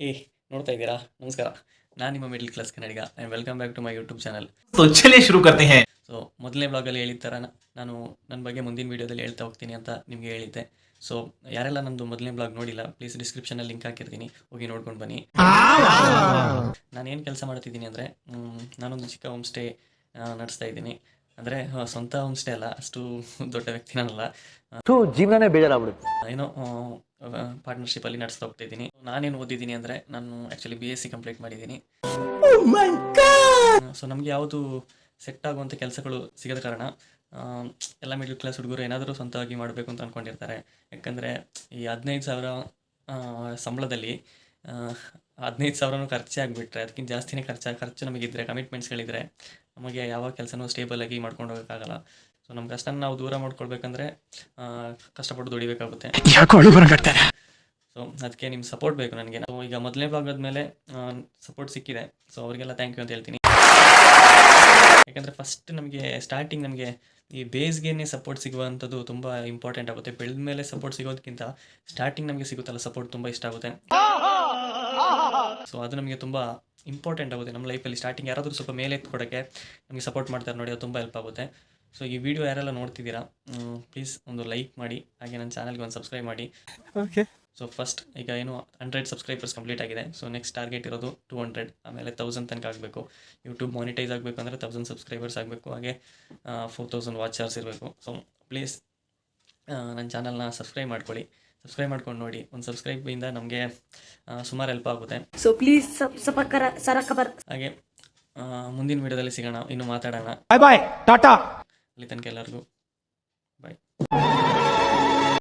ಏ ನೋಡ್ತಾ ಇದ್ದೀರಾ ನಮಸ್ಕಾರ ನಾನು ನಿಮ್ಮ middle class Kannadiga and welcome back to my YouTube channel तो चलिए शुरू करते हैं ಸೊ ಮೊದಲನೇ ಬ್ಲಾಗಲ್ಲಿ ಹೇಳಿದ ಥರ ನ- ನಾನು ನನ್ನ ಬಗ್ಗೆ ಮುಂದಿನ ವೀಡಿಯೋದಲ್ಲಿ ಹೇಳ್ತಾ ಹೋಗ್ತೀನಿ ಅಂತ ನಿಮಗೆ ಹೇಳಿದ್ದೆ ಸೊ ಯಾರೆಲ್ಲ ನಮ್ಮದು ಮೊದಲನೇ ಬ್ಲಾಗ್ ನೋಡಿಲ್ಲ ಪ್ಲೀಸ್ ಡಿಸ್ಕ್ರಿಪ್ಷನಲ್ಲಿ ಲಿಂಕ್ ಹಾಕಿರ್ತೀನಿ ಹೋಗಿ ನೋಡ್ಕೊಂಡು ಬನ್ನಿ ನಾನು ಏನು ಕೆಲಸ ಮಾಡ್ತಿದ್ದೀನಿ ಅಂದರೆ ನಾನೊಂದು ಚಿಕ್ಕ ಹೋಮ್ ಸ್ಟೇ ನಡೆಸ್ತಾ ಇದ್ದೀನಿ ಅಂದರೆ ಸ್ವಂತ ಹೋಮ್ ಸ್ಟೇ ಅಲ್ಲ ಅಷ್ಟು ದೊಡ್ಡ ವ್ಯಕ್ತಿ ನಾನಲ್ಲ. ಜೀವನನೇ ಬೇಜಾರಾಗ್ಬಿಡುತ್ತೆ. ಏನೋ ಪಾರ್ಟ್ನರ್ಶಿಪ್ಪಲ್ಲಿ ನಡೆಸ್ತಾ ಹೋಗ್ತಾ ಇದ್ದೀನಿ ನಾನೇನು ಓದಿದ್ದೀನಿ ಅಂದರೆ ನಾನು actually B S C complete ಮಾಡಿದ್ದೀನಿ ಸೊ ನಮಗೆ ಯಾವುದು ಸೆಟ್ ಆಗುವಂಥ ಕೆಲಸಗಳು ಸಿಗದ ಕಾರಣ ಎಲ್ಲ ಮಿಡ್ಲ್ ಕ್ಲಾಸ್ ಹುಡುಗರು ಏನಾದರೂ ಸ್ವಂತವಾಗಿ ಮಾಡಬೇಕು ಅಂತ ಅಂದ್ಕೊಂಡಿರ್ತಾರೆ ಯಾಕಂದರೆ ಈ ಹದಿನೈದು ಸಾವಿರ ಸಂಬಳದಲ್ಲಿ ಹದಿನೈದು ಸಾವಿರನೂ ಖರ್ಚೆ ಆಗಿಬಿಟ್ರೆ ಅದಕ್ಕಿಂತ ಜಾಸ್ತಿನೇ ಖರ್ಚು ಖರ್ಚು ನಮಗಿದ್ರೆ ಕಮಿಟ್ಮೆಂಟ್ಸ್ಗಳಿದ್ರೆ ನಮಗೆ ಯಾವ ಕೆಲಸನೂ ಸ್ಟೇಬಲಾಗಿ ಮಾಡ್ಕೊಂಡು ಹೋಗೋಕ್ಕಾಗಲ್ಲ. ಸೊ ನಮ್ಮ ಕಷ್ಟನ ನಾವು ದೂರ ಮಾಡ್ಕೊಳ್ಬೇಕಂದ್ರೆ ಆ, ಕಷ್ಟಪಟ್ಟು ದುಡಿಬೇಕಾಗುತ್ತೆ. ಸೊ ಅದಕ್ಕೆ ನಿಮ್ಮ ಸಪೋರ್ಟ್ ಬೇಕು ನನಗೆ. ನಾವು ಈಗ ಮೊದಲನೇ ಭಾಗದ ಮೇಲೆ ಸಪೋರ್ಟ್ ಸಿಕ್ಕಿದೆ. ಸೊ ಅವರಿಗೆಲ್ಲ ಥ್ಯಾಂಕ್ ಯು ಅಂತ ಹೇಳ್ತೀನಿ. ಯಾಕಂದರೆ ಫಸ್ಟ್ ನಮಗೆ ಸ್ಟಾರ್ಟಿಂಗ್ ನಮಗೆ ಈ ಬೇಸ್ಗೆನೇ ಸಪೋರ್ಟ್ ಸಿಗುವಂಥದ್ದು ತುಂಬ ಇಂಪಾರ್ಟೆಂಟ್ ಆಗುತ್ತೆ. ಬೆಳೆದ ಮೇಲೆ ಸಪೋರ್ಟ್ ಸಿಗೋದಕ್ಕಿಂತ ಸ್ಟಾರ್ಟಿಂಗ್ ನಮಗೆ ಸಿಗುತ್ತಲ್ಲ ಸಪೋರ್ಟ್ ತುಂಬ ಇಷ್ಟ ಆಗುತ್ತೆ. ಸೊ ಅದು ನಮಗೆ ತುಂಬ ಇಂಪಾರ್ಟೆಂಟ್ ಆಗುತ್ತೆ. ನಮ್ಮ ಲೈಫಲ್ಲಿ ಸ್ಟಾರ್ಟಿಂಗ್ ಯಾರಾದರೂ ಸ್ವಲ್ಪ ಮೇಲೆ ಎತ್ಕೊಡೋಕ್ಕೆ ನಮಗೆ ಸಪೋರ್ಟ್ ಮಾಡ್ತಾರೆ ನೋಡಿ ಅದು ತುಂಬ ಹೆಲ್ಪ್ ಆಗುತ್ತೆ. ಸೊ ಈ ವಿಡಿಯೋ ಯಾರೆಲ್ಲ ನೋಡ್ತಿದ್ದೀರಾ ಪ್ಲೀಸ್ ಒಂದು ಲೈಕ್ ಮಾಡಿ ಹಾಗೆ ನನ್ನ ಚಾನಲ್ಗೆ ಒಂದು ಸಬ್ಸ್ಕ್ರೈಬ್ ಮಾಡಿ. ಓಕೆ ಸೊ ಫಸ್ಟ್ ಈಗ ಏನು ಹಂಡ್ರೆಡ್ ಸಬ್ಸ್ಕ್ರೈಬರ್ಸ್ ಕಂಪ್ಲೀಟ್ ಆಗಿದೆ. ಸೊ ನೆಕ್ಸ್ಟ್ ಟಾರ್ಗೆಟ್ ಇರೋದು ಟು ಹಂಡ್ರೆಡ್ ಆಮೇಲೆ ತೌಸಂಡ್ ತನಕ ಆಗಬೇಕು. ಯೂಟ್ಯೂಬ್ ಮಾನಿಟೈಸ್ ಆಗಬೇಕು ಅಂದರೆ ತೌಸಂಡ್ ಸಬ್ಸ್ಕ್ರೈಬರ್ಸ್ ಆಗಬೇಕು ಹಾಗೆ ಫೋರ್ ತೌಸಂಡ್ ವಾಚರ್ಸ್ ಇರಬೇಕು. ಸೊ ಪ್ಲೀಸ್ ನನ್ನ ಚಾನಲ್ನ ಸಬ್ಸ್ಕ್ರೈಬ್ ಮಾಡ್ಕೊಳ್ಳಿ. ಸಬ್ಸ್ಕ್ರೈಬ್ ಮಾಡ್ಕೊಂಡು ನೋಡಿ. ಒಂದು ಸಬ್ಸ್ಕ್ರೈಬ್ ಸಬ್ಸ್ಕ್ರೈಬಿಂದ ನಮಗೆ ಸುಮಾರು ಹೆಲ್ಪ್ ಆಗುತ್ತೆ. ಸೊ ಪ್ಲೀಸ್ ಸರಕಬರ್ ಹಾಗೆ ಮುಂದಿನ ವಿಡಿಯೋದಲ್ಲಿ ಸಿಗೋಣ. ಇನ್ನು ಮಾತಾಡೋಣ. ಬಾಯ್ ಬಾಯ್ ಟಾಟಾ ಅಲ್ಲಿ ತನಕ ಎಲ್ಲರಿಗೂ. ಬಾಯ್